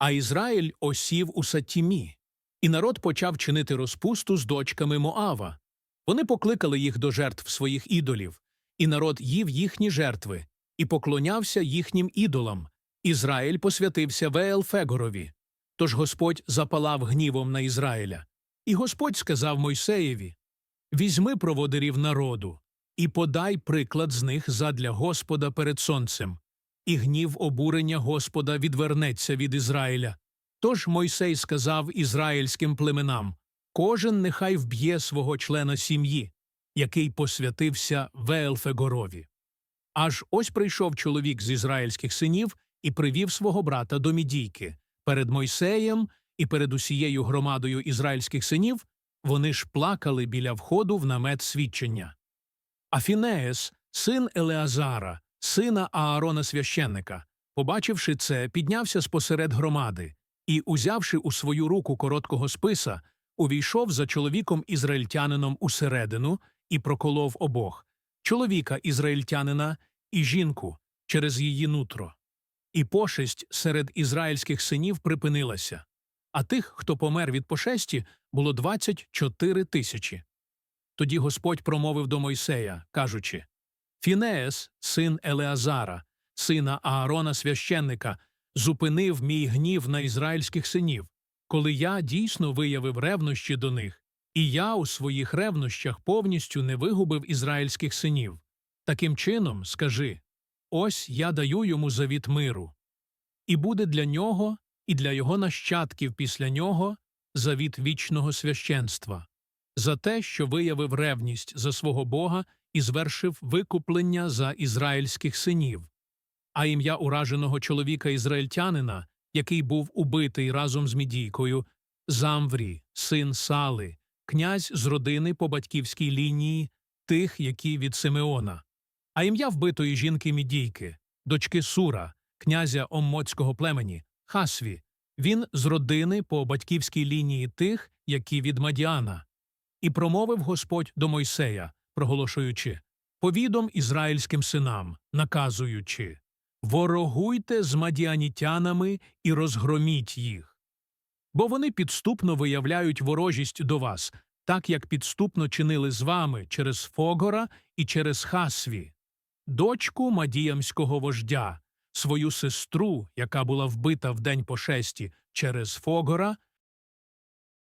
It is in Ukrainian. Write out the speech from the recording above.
А Ізраїль осів у Сатімі, і народ почав чинити розпусту з дочками Моава. Вони покликали їх до жертв своїх ідолів, і народ їв їхні жертви і поклонявся їхнім ідолам. Ізраїль посвятився Веелфегорові. Тож Господь запалав гнівом на Ізраїля. І Господь сказав Мойсеєві Візьми проводирів народу і подай приклад з них задля Господа перед сонцем, і гнів обурення Господа відвернеться від Ізраїля. Тож Мойсей сказав ізраїльським племенам Кожен нехай вб'є свого члена сім'ї, який посвятився Веелфегорові. Аж ось прийшов чоловік з ізраїльських синів і привів свого брата до Мідійки. Перед Мойсеєм і перед усією громадою ізраїльських синів вони ж плакали біля входу в намет свідчення. А Фінеес, син Елеазара, сина Аарона священника, побачивши це, піднявся спосеред громади і, узявши у свою руку короткого списа, увійшов за чоловіком ізраїльтянином усередину і проколов обох чоловіка ізраїльтянина і жінку через її нутро. І пошесть серед ізраїльських синів припинилася, а тих, хто помер від пошесті, було 24 тисячі. Тоді Господь промовив до Мойсея, кажучи Фінеес, син Елеазара, сина Аарона священника, зупинив мій гнів на ізраїльських синів, коли я дійсно виявив ревнощі до них, і я у своїх ревнощах повністю не вигубив ізраїльських синів. Таким чином, скажи ось я даю йому завіт миру, і буде для нього і для його нащадків після нього завіт вічного священства, за те, що виявив ревність за свого Бога і звершив викуплення за ізраїльських синів. А ім'я ураженого чоловіка ізраїльтянина, який був убитий разом з Мідійкою, Замврі, син Сали, князь з родини по батьківській лінії, тих, які від Симеона, а ім'я вбитої жінки Мідійки, дочки Сура, князя Оммоцького племені, Хасві, він з родини по батьківській лінії тих, які від Мадіана. І промовив Господь до Мойсея, проголошуючи повідом ізраїльським синам, наказуючи Ворогуйте з мадіанітянами і розгроміть їх. Бо вони підступно виявляють ворожість до вас, так як підступно чинили з вами через Фогора і через Хасві, дочку мадіямського вождя, свою сестру, яка була вбита в день пошесті через Фогора,